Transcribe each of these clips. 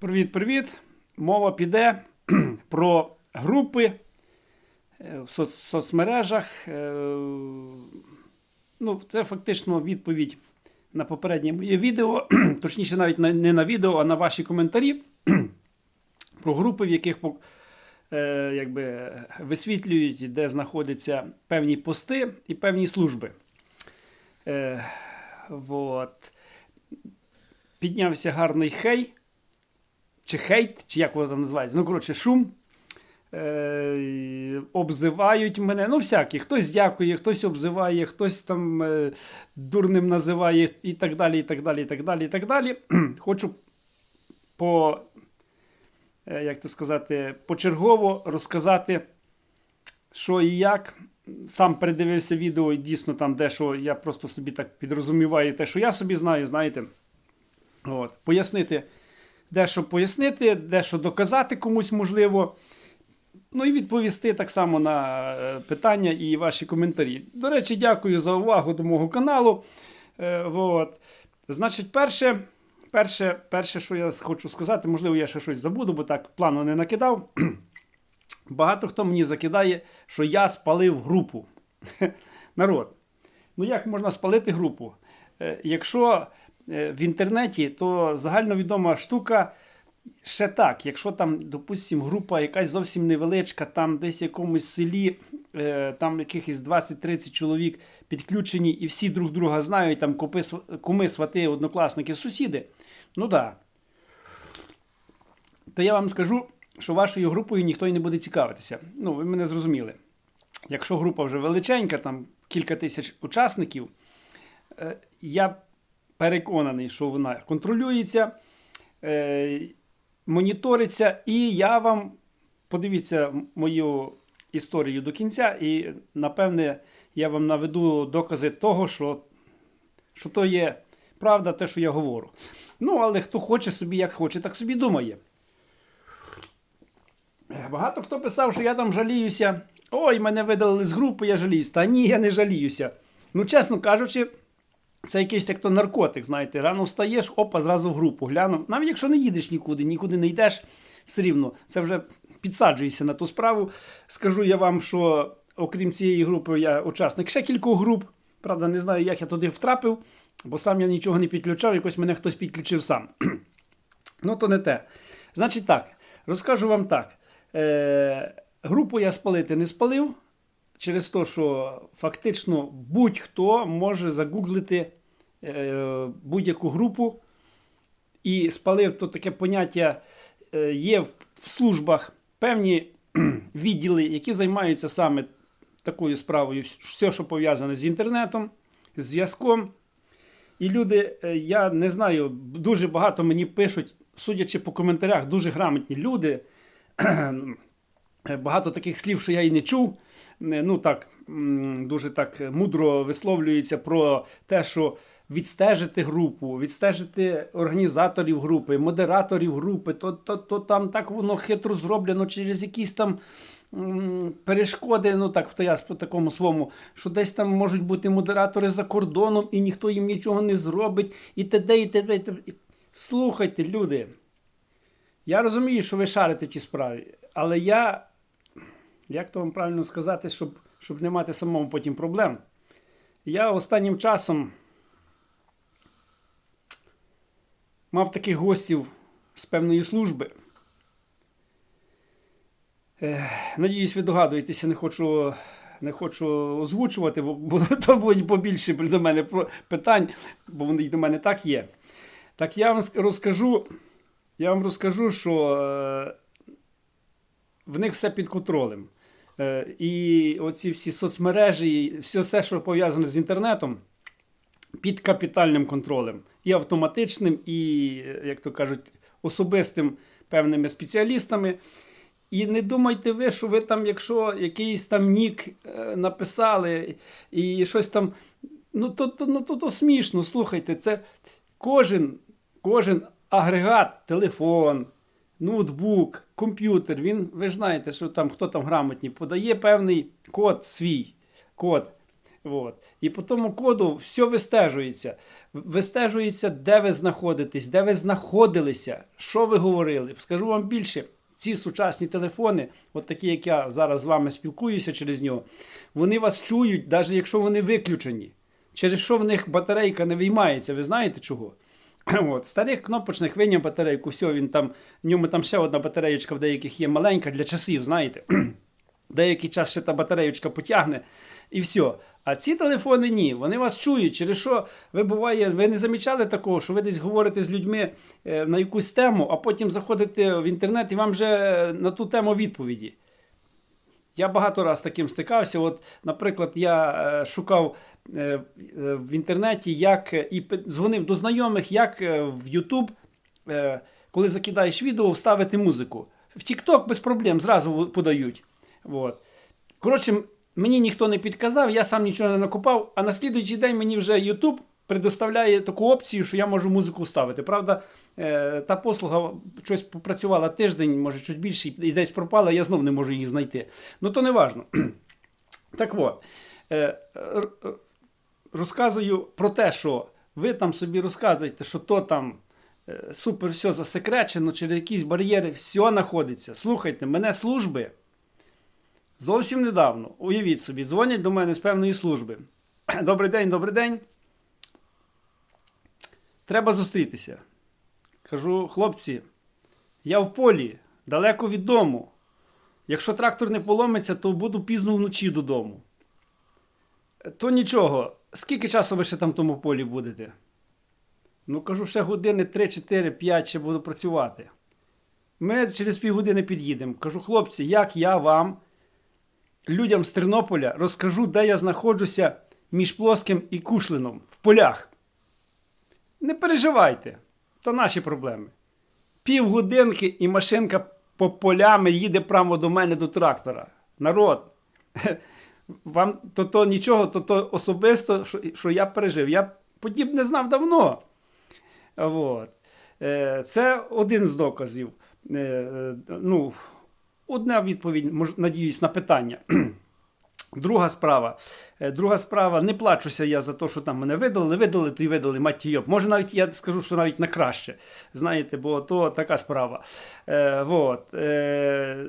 Привіт-привіт! Мова піде про групи е, в соц- соцмережах. Е, Ну, це фактично відповідь на попереднє моє відео, точніше, навіть не на відео, а на ваші коментарі про групи, в яких е, якби, висвітлюють, де знаходяться певні пости і певні служби. Вот. Піднявся гарний хей чи хейт, чи як воно там називається. Ну, коротше, шум. Е, обзивають мене. Ну, всякі. Хтось дякує, хтось обзиває, хтось там е, дурним називає і так далі, і так далі, і так далі, і так далі. Хочу по, е, як то сказати, почергово розказати, що і як. Сам передивився відео, і дійсно там дещо я просто собі так підрозуміваю те, що я собі знаю, знаєте. От. Пояснити дещо пояснити, дещо доказати комусь можливо. Ну і відповісти так само на е, питання і ваші коментарі. До речі, дякую за увагу до мого каналу. Е, от. Значить, перше, перше, перше, що я хочу сказати, можливо, я ще щось забуду, бо так плану не накидав. Багато хто мені закидає, що я спалив групу. Народ. Ну як можна спалити групу? Е, Якщо в інтернеті, то загальновідома штука ще так. Якщо там, допустимо, група якась зовсім невеличка, там десь в якомусь селі, е, там якихось 20-30 чоловік підключені і всі друг друга знають, там купи, куми, свати, однокласники, сусіди. Ну так. Да. То я вам скажу, що вашою групою ніхто і не буде цікавитися. Ну, ви мене зрозуміли. Якщо група вже величенька, там кілька тисяч учасників, е, я переконаний, що вона контролюється, е, моніториться, і я вам подивіться мою історію до кінця, і напевне я вам наведу докази того, що, що то є правда, те, що я говорю. Ну, але хто хоче собі, як хоче, так собі думає. Багато хто писав, що я там жаліюся. Ой, мене видалили з групи, я жаліюся. Та ні, я не жаліюся. Ну, чесно кажучи, це якийсь як то наркотик, знаєте. Рано встаєш, опа, зразу в групу глянув. Навіть якщо не їдеш нікуди, нікуди не йдеш, все рівно це вже підсаджуєшся на ту справу. Скажу я вам, що окрім цієї групи, я учасник ще кількох груп. Правда, не знаю, як я туди втрапив, бо сам я нічого не підключав, якось мене хтось підключив сам. Ну, то не те. Значить так, розкажу вам так. Е, групу я спалити не спалив, через те, що фактично будь-хто може загуглити е, будь-яку групу. І спалив то таке поняття е, є в, службах певні відділи, які займаються саме такою справою, все, що пов'язане з інтернетом, зв'язком. І люди, е, я не знаю, дуже багато мені пишуть, судячи по коментарях, дуже грамотні люди. Е, Багато таких слів, що я і не чув. Е, Ну так, дуже так мудро висловлюється про те, що відстежити групу, відстежити організаторів групи, модераторів групи, то, то, то там так воно хитро зроблено через якісь там перешкоди, ну так, то я по такому своєму, що десь там можуть бути модератори за кордоном, і ніхто їм нічого не зробить, і т.д. і т.д. і. Слухайте, люди. Я розумію, що ви шарите в тій справі, але я, як то вам правильно сказати, щоб, щоб не мати самому потім проблем. Я останнім часом мав таких гостів з певної служби. Надіюсь, ви догадуєтеся, не хочу, не хочу озвучувати, бо, то будуть побільше до мене питань, бо вони й до мене так є. Так я вам розкажу, я вам розкажу, що е, в них все під контролем. Е, І оці всі соцмережі, все, все, що пов'язане з інтернетом, під капітальним контролем. І автоматичним, і, як то кажуть, особистим певними спеціалістами. І не думайте ви, що ви там, якщо якийсь там нік е, написали і щось там. Ну, то, то, ну, то, то смішно, слухайте, це кожен, кожен агрегат, телефон, ноутбук, комп'ютер, він, ви ж знаєте, що там хто там грамотні, подає певний код свій. Код. От. І по тому коду все вистежується. вистежується, де ви знаходитесь, де ви знаходилися, що ви говорили. Скажу вам більше, ці сучасні телефони, от такі, як я зараз з вами спілкуюся через нього, вони вас чують, навіть якщо вони виключені. Через що в них батарейка не виймається, ви знаєте чого? От, старих кнопочних виняв батарейку, все, він там, в ньому там ще одна батареєчка в деяких є маленька для часів, знаєте. Деякий час ще та батареєчка потягне і все. А ці телефони ні, вони вас чують, через що ви буває, ви не замічали такого, що ви десь говорите з людьми е, на якусь тему, а потім заходите в інтернет і вам вже на ту тему відповіді. Я багато раз таким стикався. От, наприклад, я е, шукав е, е, в інтернеті, як е, і дзвонив до знайомих, як е, в е, коли закидаєш відео, вставити музику. В TikTok без проблем зразу подають. От. Коротше, мені ніхто не підказав, я сам нічого не накопав, а на слідуючий день мені вже YouTube предоставляє таку опцію, що я можу музику вставити. Правда, е, та послуга щось попрацювала тиждень, може чуть більше, і десь пропала, я знов не можу її знайти. Ну то не важно. Так от, е, розказую про те, що ви там собі розказуєте, що то там е, супер все засекречено, через якісь бар'єри, все знаходиться. Слухайте, мене служби зовсім недавно, уявіть собі, дзвонять до мене з певної служби. Добрий день, добрий день. Треба зустрітися. Кажу, хлопці, я в полі, далеко від дому. Якщо трактор не поломиться, то буду пізно вночі додому. То нічого, скільки часу ви ще там в тому полі будете? Ну, кажу, ще години 3, 4, 5 ще буду працювати. Ми через півгодини під'їдемо. Кажу, хлопці, як я вам, людям з Тернополя, розкажу, де я знаходжуся між Плоским і Кушлином в полях. Не переживайте, то наші проблеми. Півгодинки і машинка по полями їде прямо до мене до трактора. Народ. Вам то, то нічого, то, то особисто, що, що я пережив. Я подібне знав давно. От. Е, Це один з доказів. Е, е, Ну, одна відповідь, надіюсь, на питання. Друга справа. Е, Друга справа, не плачуся я за те, що там мене видали, видали, то й видали, мать її. Може, навіть я скажу, що навіть на краще. Знаєте, бо то така справа. Е, вот. е,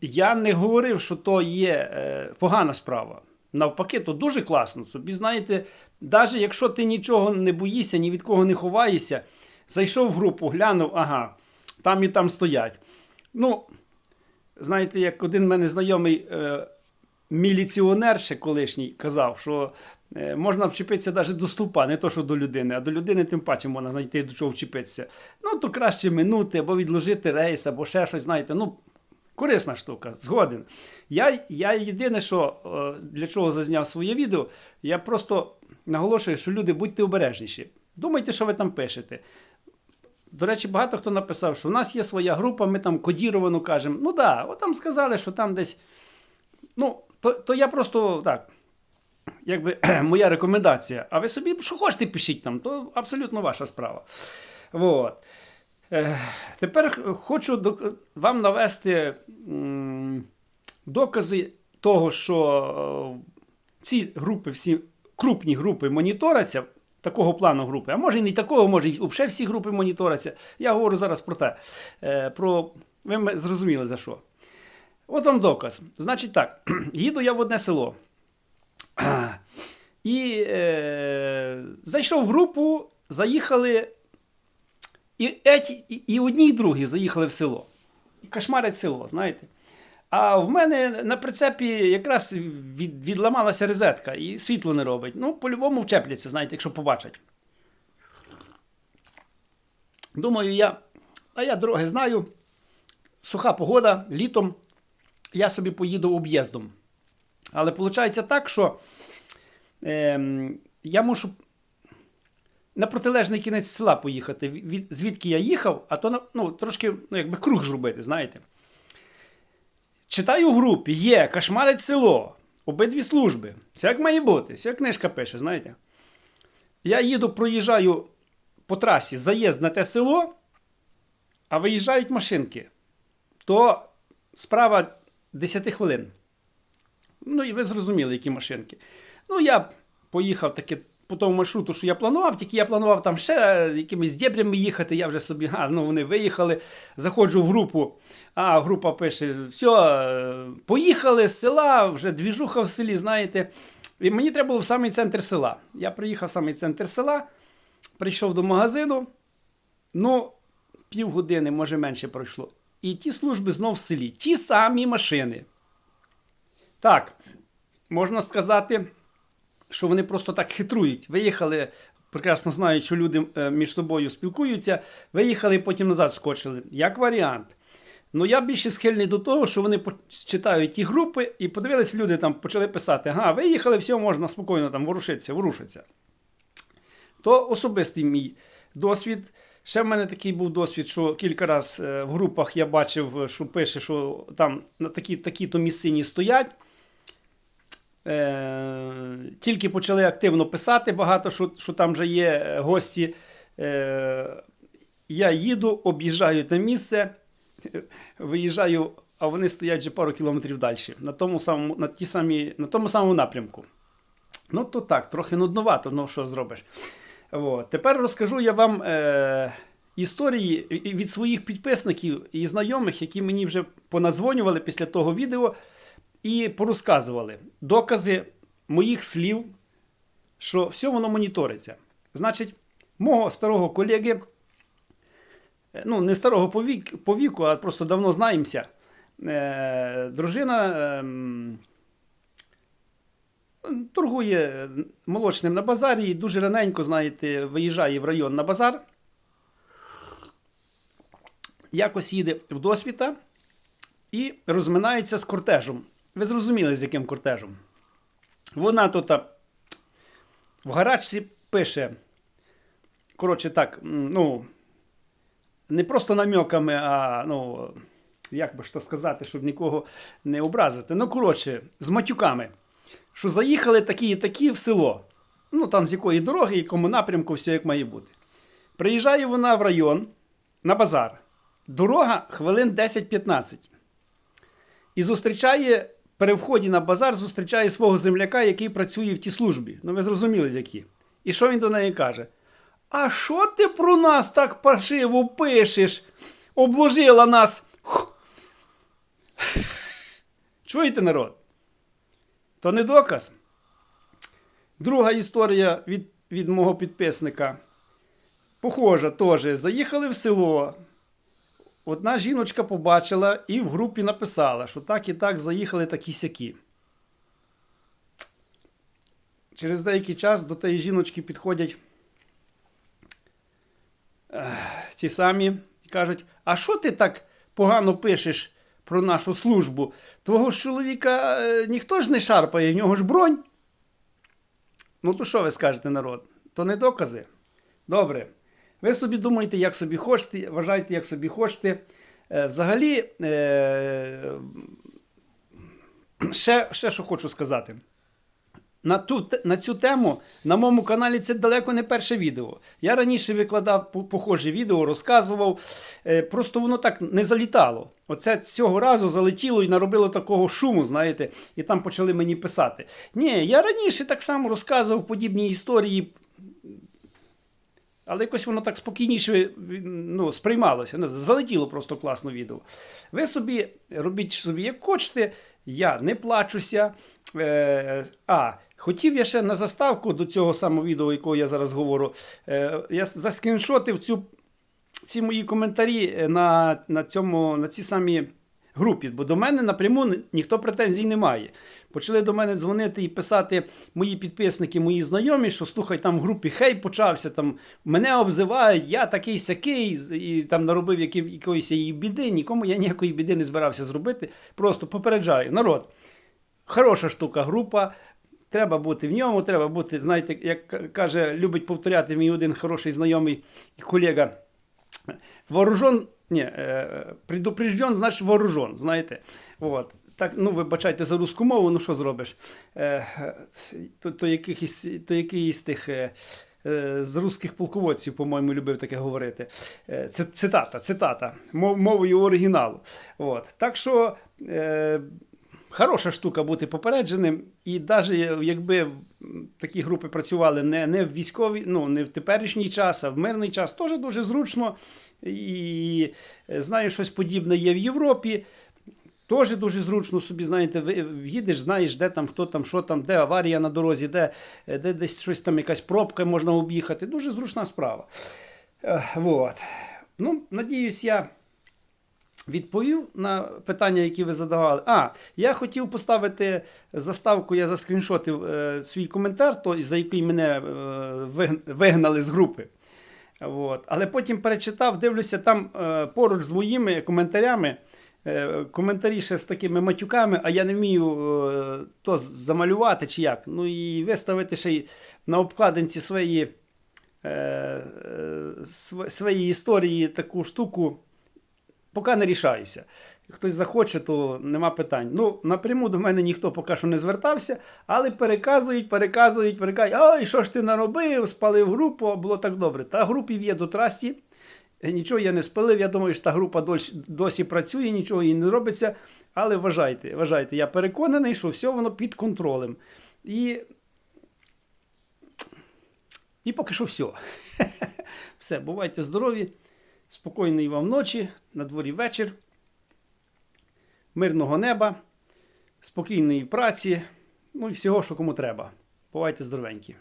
я не говорив, що то є е, погана справа. Навпаки, то дуже класно. Собі, знаєте, навіть якщо ти нічого не боїшся, ні від кого не ховаєшся, зайшов в групу, глянув, ага, там і там стоять. Ну, знаєте, як один мене знайомий е, міліціонер ще колишній казав, що е, можна вчепитися навіть до стовпа, не то, що до людини, а до людини тим паче можна знайти до чого вчепитися. Ну, то краще минути або відложити рейс, або ще щось, знаєте. ну, Корисна штука, згоден. Я, я єдине, що е, для чого зазняв своє відео, я просто наголошую, що люди будьте обережніші. Думайте, що ви там пишете. До речі, багато хто написав, що у нас є своя група, ми там кодіровану кажемо. Ну да, там сказали, що там десь. Ну, то, то я просто так. Якби моя рекомендація. А ви собі, що хочете, пишіть там, то абсолютно ваша справа. Вот. Е, Тепер хочу вам навести докази того, що е, ці групи, всі крупні групи моніторяться, такого плану групи, а може і не такого, може і взагалі всі групи моніторяться. Я говорю зараз про те. е, Про... Ви зрозуміли за що. От вам доказ. Значить так, їду я в одне село. І е, зайшов в групу, заїхали. І, і, і одні, і другі заїхали в село. І кошмарять село, знаєте. А в мене на прицепі якраз від, відламалася розетка і світло не робить. Ну, по-любому вчепляться, знаєте, якщо побачать. Думаю, я, а я дороги знаю. Суха погода, літом я собі поїду об'їздом. Але виходить так, що ем, я мушу на протилежний кінець села поїхати, від, звідки я їхав, а то на- ну, трошки ну, якби круг зробити, знаєте. Читаю в групі, є, кошмарить село, обидві служби. Все як має бути, все як книжка пише, знаєте. Я їду, проїжджаю по трасі, заїзд на те село, а виїжджають машинки. То справа 10 хвилин. Ну і ви зрозуміли, які машинки. Ну, я поїхав таки по тому маршруту, що я планував, тільки я планував там ще якимись дебрями їхати. Я вже собі, а, ну вони виїхали. Заходжу в групу. А група пише: все, поїхали з села, вже двіжуха в селі, знаєте. І мені треба було в самий центр села. Я приїхав в самий центр села, прийшов до магазину. Ну, півгодини, може менше пройшло. І ті служби знов в селі. Ті самі машини. Так, можна сказати, що вони просто так хитрують. Виїхали, прекрасно знають, що люди е, між собою спілкуються, виїхали і потім назад скочили. Як варіант. Ну, я більше схильний до того, що вони читають ті групи і подивилися, люди там почали писати: ага, виїхали, все, можна спокійно там ворушитися, ворушитися. То особистий мій досвід. Ще в мене такий був досвід, що кілька разів в групах я бачив, е, що пише, що там на такі, такі-то місцині стоять. Е, тільки почали активно писати багато, що, що там вже є е, гості. Е, я їду, об'їжджаю те місце, виїжджаю, а вони стоять вже пару кілометрів далі, на тому самому, на ті самі, на тому самому напрямку. Ну, то так, трохи нудновато, ну що зробиш. От. Тепер розкажу я вам е, історії від своїх підписників і знайомих, які мені вже понадзвонювали після того відео і порозказували докази моїх слів, що все воно моніториться. Значить, мого старого колеги, е, ну, не старого по, віку, а просто давно знаємося. Е, дружина. ем, торгує молочним на базарі і дуже раненько, знаєте, виїжджає в район на базар. Якось їде в досвіта і розминається з кортежем. Ви зрозуміли, з яким кортежем? Вона тут в гаражці пише. Коротше, так, ну, не просто намеками, а ну, як би ж то сказати, щоб нікого не образити. Ну, коротше, з матюками що заїхали такі і такі в село. Ну, там з якої дороги, якому напрямку, все як має бути. Приїжджає вона в район на базар. Дорога хвилин 10-15. І зустрічає, при вході на базар, зустрічає свого земляка, який працює в тій службі. Ну, ви зрозуміли, в якій. І що він до неї каже? А що ти про нас так паршиво пишеш? Обложила нас. Чуєте, народ? То не доказ. Друга історія від, від мого підписника. Похожа теж. Заїхали в село. Одна жіночка побачила і в групі написала, що так і так заїхали такі сякі. Через деякий час до тієї жіночки підходять ті самі і кажуть: а що ти так погано пишеш про нашу службу? Твого ж чоловіка е, ніхто ж не шарпає, в нього ж бронь. Ну, то що ви скажете, народ? То не докази. Добре. Ви собі думаєте, як собі хочете, вважайте, як собі хочете. Е, взагалі, е, ще, ще що хочу сказати. На, ту, на цю тему на моєму каналі це далеко не перше відео. Я раніше викладав по- похожі відео, розказував. Е, просто воно так не залітало. Оце цього разу залетіло і наробило такого шуму, знаєте, і там почали мені писати. Ні, я раніше так само розказував подібні історії. Але якось воно так спокійніше ну, сприймалося. Ну, залетіло просто класно відео. Ви собі робіть собі, як хочете. Я не плачуся. Е, а, хотів я ще на заставку до цього самого відео, якого я зараз говорю. Е, я заскріншотив цю, ці мої коментарі е, на, на, цьому, на цій самій групі, бо до мене напряму ніхто претензій не має. Почали до мене дзвонити і писати мої підписники, мої знайомі, що слухай, там в групі хей почався, там мене обзивають, я такий сякий, і там наробив якоїсь її біди. Нікому я ніякої біди не збирався зробити. Просто попереджаю. Народ, хороша штука, група. Треба бути в ньому, треба бути, знаєте, як каже, любить повторяти мій один хороший знайомий колега. Вооружен, ні, е, предупрежден, значить вооружен, знаєте. От. Так, ну, вибачайте за русську мову, ну що зробиш? Е, то, то, якийсь, то якийсь з тих е, е, з русських полководців, по-моєму, любив таке говорити. Е, це цитата, цитата, мов, мовою оригіналу. От. Так що. Е, хороша штука бути попередженим. І навіть якби такі групи працювали не, не в військовій, ну не в теперішній час, а в мирний час, теж дуже зручно. І знаю, щось подібне є в Європі. Теж дуже зручно собі, знаєте, їдеш, знаєш, де там, хто там, що там, де аварія на дорозі, де, де десь щось там, якась пробка можна об'їхати. Дуже зручна справа. Вот. Ну, надіюсь, я відповів на питання, які ви задавали. А, я хотів поставити заставку, я заскріншотив е, свій коментар, той, за який мене е, вигнали з групи. От. Але потім перечитав, дивлюся, там е, поруч з моїми коментарями. Е, Коментарі ще з такими матюками, а я не вмію е, то замалювати чи як. Ну і виставити ще й на обкладинці свої, е, св- свої історії таку штуку, поки не рішаюся. Хтось захоче, то нема питань. Ну, напряму до мене ніхто поки що не звертався, але переказують, переказують, переказують. Ой, що ж ти наробив? Спалив групу, було так добре. Та групів є до трасті. Е, Нічого я не спалив. Я думаю, що та група досі, працює, нічого їй не робиться. Але вважайте, вважайте, я переконаний, що все воно під контролем. І, і поки що все. Все, бувайте здорові, спокійної вам ночі, на дворі вечір, мирного неба, спокійної праці, ну і всього, що кому треба. Бувайте здоровенькі.